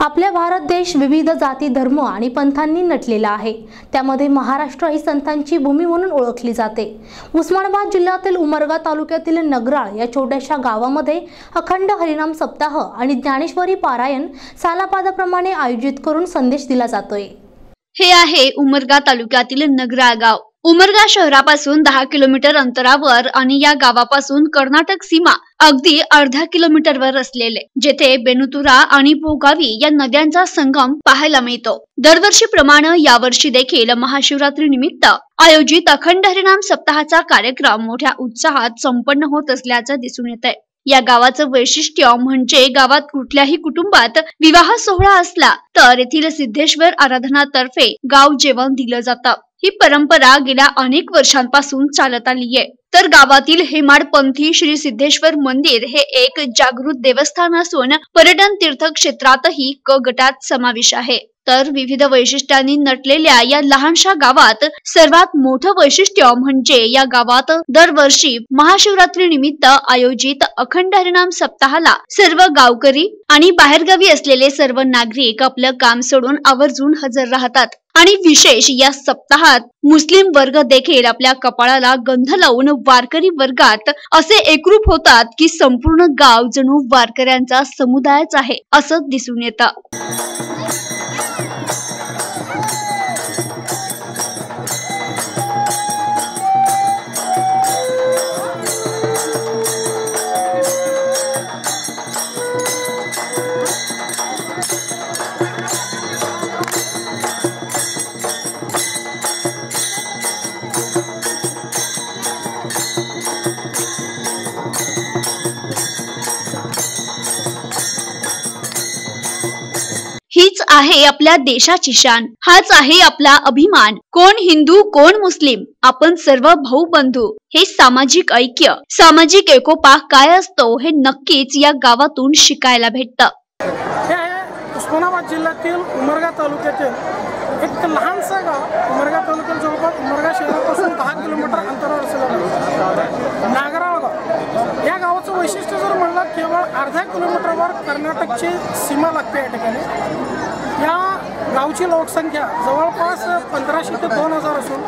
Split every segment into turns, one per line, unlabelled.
आपल्या भारत देश विविध जाती धर्म आणि पंथांनी नटलेला आहे. त्यामध्ये महाराष्ट्र ही संतांची भूमी म्हणून ओळखली जाते. उस्मानाबाद जिल्ह्यातील उमरगा तालुक्यातील नगराळ या छोट्याशा गावामध्ये अखंड हरिनाम सप्ताह आणि ज्ञानेश्वरी पारायण सालापादाप्रमाणे आयोजित करून संदेश दिला जातोय.
हे आहे उमरगा तालुक्यातील नगराळ गाव. उमरगा शहरापासून दहा किलोमीटर अंतरावर आणि या गावापासून कर्नाटक सीमा अगदी अर्ध्या किलोमीटरवर असलेले जेथे बेनुतुरा आणि भोगावी या नद्यांचा संगम पाहायला मिळतो. दरवर्षीप्रमाणे यावर्षी देखील महाशिवरात्री निमित्त आयोजित अखंड हरिनाम सप्ताहाचा कार्यक्रम मोठ्या उत्साहात संपन्न होत असल्याचं दिसून येत आहे या गावाचं वैशिष्ट्य म्हणजे गावात कुठल्याही कुटुंबात विवाह सोहळा असला तर येथील सिद्धेश्वर आराधनातर्फे गाव जेवण दिलं जातं. ही परंपरा गेल्या अनेक वर्षांपासून चालत आली आहे तर गावातील हेमाडपंथी श्री सिद्धेश्वर मंदिर हे एक जागृत देवस्थान असून पर्यटन तीर्थ क्षेत्रातही क गटात समावेश आहे. तर विविध वैशिष्ट्यांनी नटलेल्या या लहानशा गावात सर्वात मोठं वैशिष्ट्य म्हणजे या गावात दरवर्षी महाशिवरात्री निमित्त आयोजित अखंड हरिनाम सप्ताहाला सर्व गावकरी आणि बाहेरगावी असलेले सर्व नागरिक आपलं काम सोडून आवर्जून हजर राहतात. आणि विशेष या सप्ताहात मुस्लिम वर्ग देखील आपल्या कपाळाला गंध लावून वारकरी वर्गात असे एकरूप होतात की संपूर्ण गाव जणू वारकऱ्यांचा समुदायच आहे असं दिसून येतं. आहे आपल्या देशाची शान. हाच आहे आपला अभिमान. कोण हिंदू कोण मुस्लिम आपण सर्व भाऊ बंधू हे सामाजिक ऐक्य सामाजिक एकोपा काय असतो हे नक्कीच या गावातून शिकायला भेटतं.
उस्मानाबाद जिल्ह्यातील उमरगा तालुक्यातील एक लहानसं गाव उमरगा तालुक्यात जवळपास उमरगा शहरापासून दहा किलोमीटर अंतरावर असलेलं नागराळ गाव या गावाचं वैशिष्ट्य जर म्हणलं केवळ अर्ध्या किलोमीटरवर कर्नाटकची सीमा लागते या ठिकाणी. या गावची लोकसंख्या जवळपास पंधराशे ते दोन हजार असून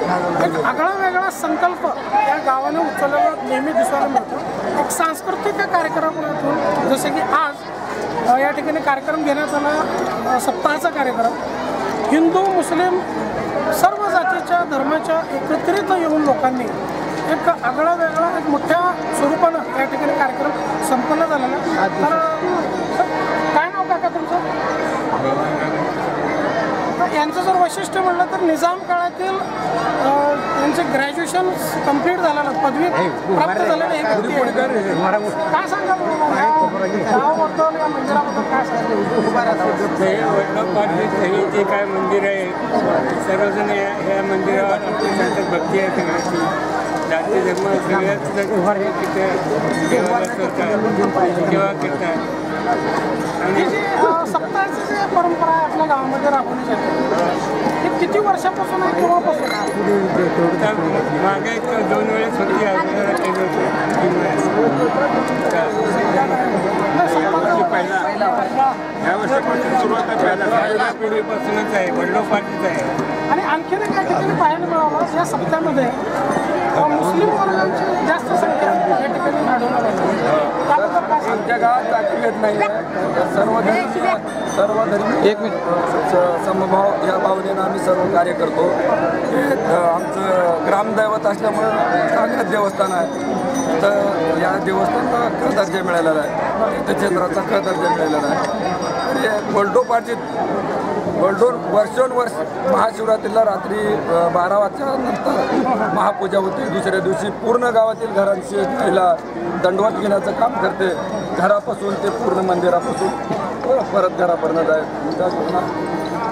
एक आगळा वेगळा संकल्प या गावाने उचललेला नेहमी दिसायला मिळतो. एक सांस्कृतिक कार्यक्रमातून जसे की आज या ठिकाणी कार्यक्रम घेण्यात आला सप्ताहाचा कार्यक्रम. हिंदू मुस्लिम सर्व जातीच्या धर्माच्या एकत्रित येऊन लोकांनी एक आगळा वेगळा एक मोठ्या स्वरूपानं या ठिकाणी कार्यक्रम संपन्न झालेला तर सर, काय नाव काका तुमचं तर यांचं जर वैशिष्ट्य म्हणलं तर निजाम काळातील अ, यांचे ग्रॅज्युएशन कंप्लीट झालेलं पदवी प्राप्त झालेलं एक. काय सांगाल गावाबद्दल या मंदिराबद्दल काय सांगाल
जे काय मंदिर आहे? सर्वजण या मंदिरावर आपली त्यांच्यात भक्ती आहे सगळ्याची. जाती धर्म सगळ्याच हे तिथे देवाला करतात सेवा करतात.
सप्ताहाची जी परंपरा आहे आपल्या गावामध्ये राबवली जाते ही किती वर्षापासून आहे केव्हापासून
मागे दोन वेळेस होती या वर्षापासून सुरुवात आहे पहिला पिढीपासूनच आहे वडलोपार्जित आहे.
आणि आणखीन एक या ठिकाणी पाहायला मिळालं या सप्त्यामध्ये मुस्लिम वर्गाची जास्त संख्या या ठिकाणी आढळून आली. काय?
आमच्या गावात जातीभेद नाही आहे सर्व धर्मीय सर्व धर्मीय एक मिनिट. समभाव या भावनेनं आम्ही सर्व कार्य करतो. हे आमचं ग्रामदैवत असल्यामुळं चांगलंच देवस्थान आहे. तर या देवस्थानाला क दर्जा मिळालेला आहे. तीर्थक्षेत्राचा क दर्जा मिळालेला आहे. आणि गोल्डोपार्जित गोल्डोन वर्षोनवर्ष महाशिवरात्रीला रात्री बारा वाजता नंतर महापूजा होते. दुसऱ्या दिवशी पूर्ण गावातील घरांची महिला दंडवत घेण्याचं काम करते. घरापासून ते पूर्ण मंदिरापासून. हो, परत घरापर्यंत जाय. त्या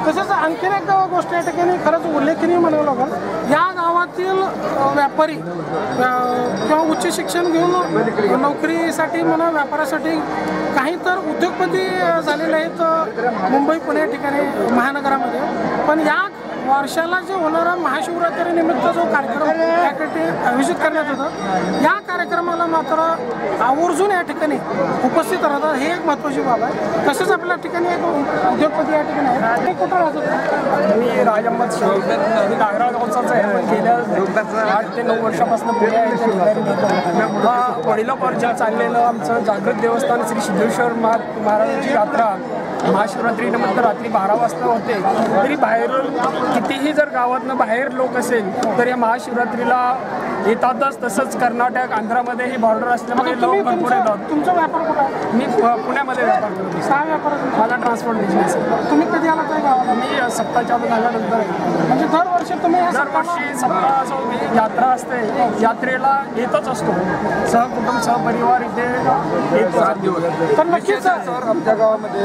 तसेच आणखीन एक गोष्ट या ठिकाणी खरंच उल्लेखनीय म्हणावं लागेल. या गावातील व्यापारी किंवा उच्च शिक्षण घेऊन नोकरीसाठी म्हणा व्यापारासाठी काही तर उद्योगपती झालेले आहेत मुंबई पुणे या ठिकाणी महानगरामध्ये. पण या वर्षाला जे होणारा महाशिवरात्री निमित्त जो कार्यक्रम या आयोजित करण्यात होता या कार्यक्रमाला मात्र आवर्जून या ठिकाणी उपस्थित राहतात. हे एक महत्त्वाची बाब आहे. तसेच आपल्या ठिकाणी एक उद्योगपती या ठिकाणी आहे ते कुठं राहतात?
मी राजंबत शिव मी नागराळ गावचाच आहे पण आठ ते नऊ वर्षापासून पुढे आहे इथे ठिकाणी हा चाललेलं आमचं जागृत देवस्थान श्री सिद्धेश्वर महा महाराजांची यात्रा महाशिवरात्रीनंतर रात्री बारा वाजता होते. तरी बाहेरून कितीही जर गावातनं बाहेर लोक असेल तर या महाशिवरात्रीला येतातच तसंच कर्नाटक आंध्रामध्ये ही बॉर्डर असल्यामुळे लोक भरपूर
तुमचा
येतात.
तुमचा व्यापार कुठं आहे?
मी पुण्यामध्ये व्यापार करतो
सहा व्यापार.
मला ट्रान्सपोर्ट बिझनेस आहे.
तुम्ही कधी आला काय गावाला?
मी सप्ताहाच्या आधी आल्यानंतर.
म्हणजे दरवर्षी तुम्ही
दरवर्षी सप्ताह जो मी यात्रा असते. यात्रेला येतच असतो. सहकुटुंब सहपरिवार इथे येतो
सात दिवस.
तर नक्कीच
विशेष आहे सर आमच्या गावामध्ये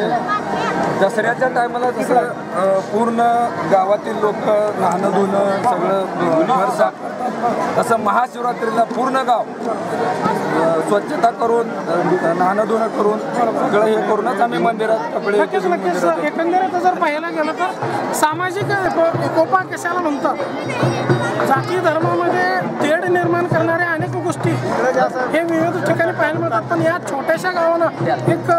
दसऱ्याच्या टायमाला जसं पूर्ण गावातील लोक नाहणं धुणं सगळं घर साफ तसं महाशिवरात्रीला पूर्ण गाव स्वच्छता करून अ, नाहणं धुणं करून सगळं हे करूनच आम्ही मंदिरात कपडे
नक्कीच नक्कीच. एकंदरीत जर पाहायला गेलं तर सामाजिक एकोपा कशाला म्हणतात? जाती धर्मामध्ये तेढ निर्माण करणाऱ्या अनेक गोष्टी हे विविध ठिकाणी पाहायला मिळतात. पण या छोट्याशा गावानं एक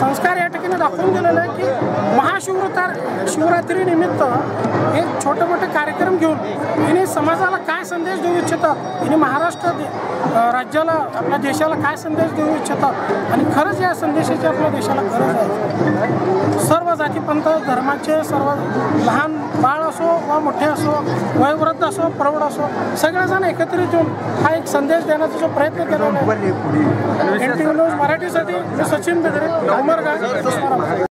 संस्कार या ठिकाणी दाखवून दिलेला आहे की महाशिवरात्र शिवरात्री निमित्त एक छोटे मोठे कार्यक्रम घेऊन हिने समाजाला काय संदेश देऊ इच्छितात हिने महाराष्ट्र राज्याला आपल्या देशाला काय संदेश देऊ इच्छितात आणि खरंच या संदेशाची आपल्या देशाला गरज आहे. सर्व जातीपंथ धर्माचे सर्व लहान बाळ असो वा मोठे असो वयोवृद्ध असो प्रौढ असो सगळेजण एकत्रित येऊन हा एक संदेश देण्याचा जो प्रयत्न एन टी व्ही न्यूज मराठीसाठी मी सचिन बेदरे उमरगा